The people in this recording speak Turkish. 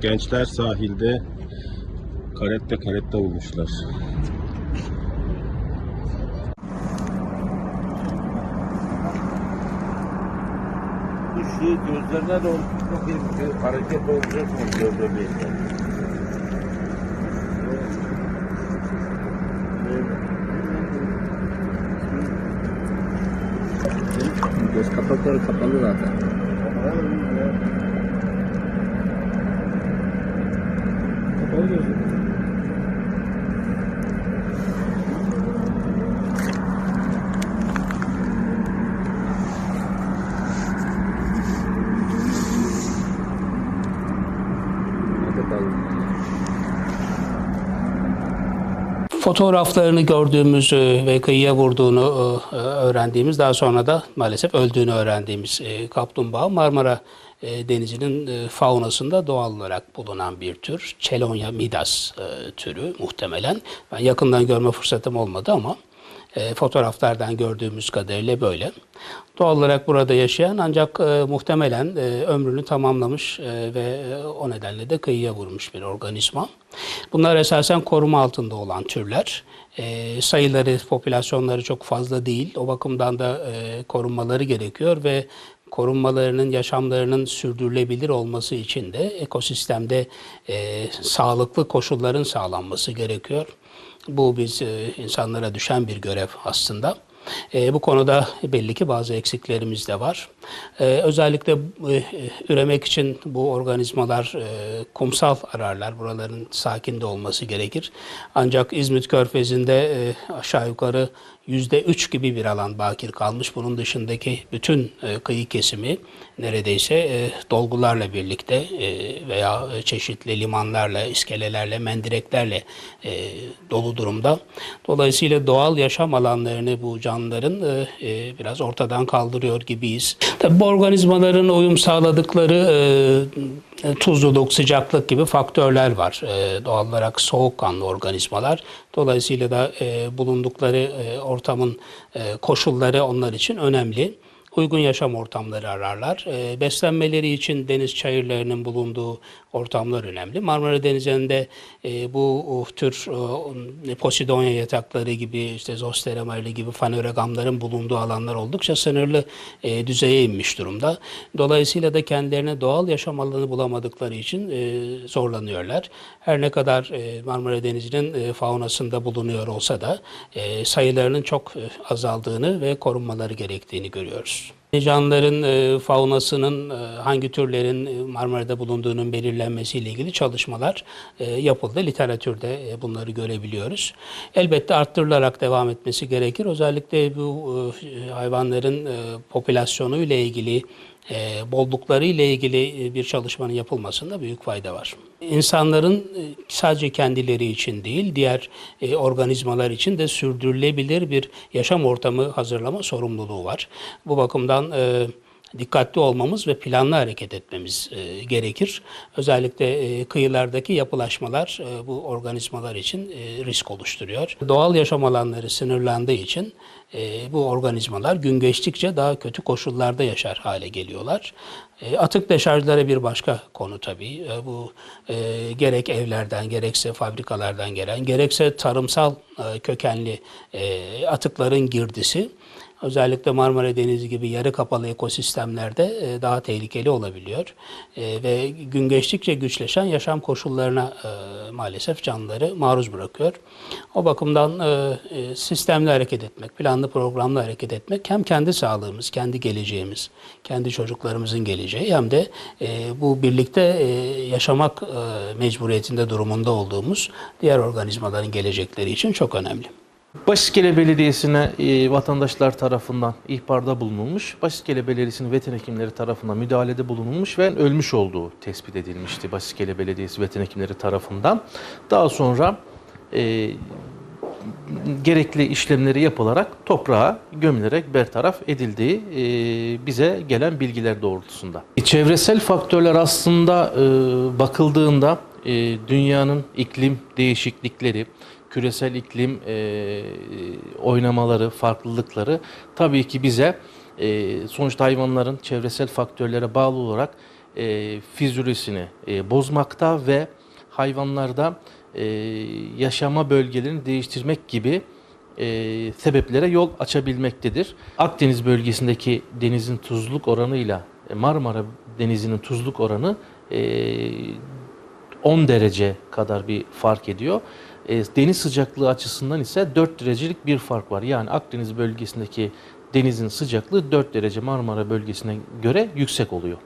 Gençler sahilde karette karette bulmuşlar. Bu şey gözlerine doğru bakayım. Bir hareket olacak mı göz Göz kapakları kapalı zaten. Kapalı gözü. Fotoğraflarını gördüğümüz ve kıyıya vurduğunu e, öğrendiğimiz, daha sonra da maalesef öldüğünü öğrendiğimiz e, kaplumbağa Marmara e, Denizi'nin faunasında doğal olarak bulunan bir tür. Chelonia midas türü muhtemelen. Ben yakından görme fırsatım olmadı ama e, fotoğraflardan gördüğümüz kadarıyla böyle. Doğal olarak burada yaşayan ancak e, muhtemelen e, ömrünü tamamlamış e, ve e, o nedenle de kıyıya vurmuş bir organizma. Bunlar esasen koruma altında olan türler. E, sayıları, popülasyonları çok fazla değil. O bakımdan da e, korunmaları gerekiyor ve korunmalarının, yaşamlarının sürdürülebilir olması için de ekosistemde e, sağlıklı koşulların sağlanması gerekiyor. Bu biz e, insanlara düşen bir görev aslında. E, bu konuda belli ki bazı eksiklerimiz de var. E, özellikle e, üremek için bu organizmalar e, kumsal ararlar. Buraların sakin de olması gerekir. Ancak İzmit Körfezi'nde e, aşağı yukarı yüzde üç gibi bir alan bakir kalmış. Bunun dışındaki bütün e, kıyı kesimi neredeyse e, dolgularla birlikte e, veya çeşitli limanlarla, iskelelerle, mendireklerle e, dolu durumda. Dolayısıyla doğal yaşam alanlarını bu canlıların e, e, biraz ortadan kaldırıyor gibiyiz. Tabii bu organizmaların uyum sağladıkları e, tuzluluk, sıcaklık gibi faktörler var. E, doğal olarak soğukkanlı organizmalar. Dolayısıyla da e, bulundukları e, ortamın e, koşulları onlar için önemli. Uygun yaşam ortamları ararlar. E, beslenmeleri için deniz çayırlarının bulunduğu ortamlar önemli. Marmara Denizi'nde e, bu uh, tür e, Posidonia yatakları gibi, işte Zosteromerli gibi fanerogamların bulunduğu alanlar oldukça sınırlı e, düzeye inmiş durumda. Dolayısıyla da kendilerine doğal yaşam alanı bulamadıkları için e, zorlanıyorlar. Her ne kadar e, Marmara Denizi'nin e, faunasında bulunuyor olsa da e, sayılarının çok e, azaldığını ve korunmaları gerektiğini görüyoruz. Canlıların e, faunasının e, hangi türlerin e, Marmara'da bulunduğunun belirlenmesiyle ilgili çalışmalar e, yapıldı. Literatürde e, bunları görebiliyoruz. Elbette arttırılarak devam etmesi gerekir. Özellikle bu e, hayvanların e, popülasyonu ile ilgili bollukları ile ilgili e, bir çalışmanın yapılmasında büyük fayda var. İnsanların e, sadece kendileri için değil, diğer e, organizmalar için de sürdürülebilir bir yaşam ortamı hazırlama sorumluluğu var. Bu bakımdan e, dikkatli olmamız ve planlı hareket etmemiz e, gerekir. Özellikle e, kıyılardaki yapılaşmalar e, bu organizmalar için e, risk oluşturuyor. Doğal yaşam alanları sınırlandığı için e, bu organizmalar gün geçtikçe daha kötü koşullarda yaşar hale geliyorlar. E, atık deşarjlara bir başka konu tabii. E, bu e, gerek evlerden, gerekse fabrikalardan gelen, gerekse tarımsal e, kökenli e, atıkların girdisi özellikle Marmara Denizi gibi yarı kapalı ekosistemlerde e, daha tehlikeli olabiliyor. E, ve gün geçtikçe güçleşen yaşam koşullarına e, maalesef canlıları maruz bırakıyor. O bakımdan sistemli hareket etmek, planlı programlı hareket etmek hem kendi sağlığımız, kendi geleceğimiz, kendi çocuklarımızın geleceği hem de bu birlikte yaşamak mecburiyetinde durumunda olduğumuz diğer organizmaların gelecekleri için çok önemli. Başiskele Belediyesi'ne e, vatandaşlar tarafından ihbarda bulunulmuş. Başiskele Belediyesi'nin veteriner hekimleri tarafından müdahalede bulunulmuş ve ölmüş olduğu tespit edilmişti Başiskele Belediyesi veteriner hekimleri tarafından. Daha sonra e, gerekli işlemleri yapılarak toprağa gömülerek bertaraf edildiği e, bize gelen bilgiler doğrultusunda. Çevresel faktörler aslında e, bakıldığında e, dünyanın iklim değişiklikleri, küresel iklim e, oynamaları, farklılıkları tabii ki bize e, sonuçta hayvanların çevresel faktörlere bağlı olarak e, fizyolojisini e, bozmakta ve hayvanlarda e, yaşama bölgelerini değiştirmek gibi e, sebeplere yol açabilmektedir. Akdeniz bölgesindeki denizin tuzluluk oranıyla e, Marmara Denizi'nin tuzluk oranı e, 10 derece kadar bir fark ediyor. E, deniz sıcaklığı açısından ise 4 derecelik bir fark var. Yani Akdeniz bölgesindeki denizin sıcaklığı 4 derece Marmara bölgesine göre yüksek oluyor.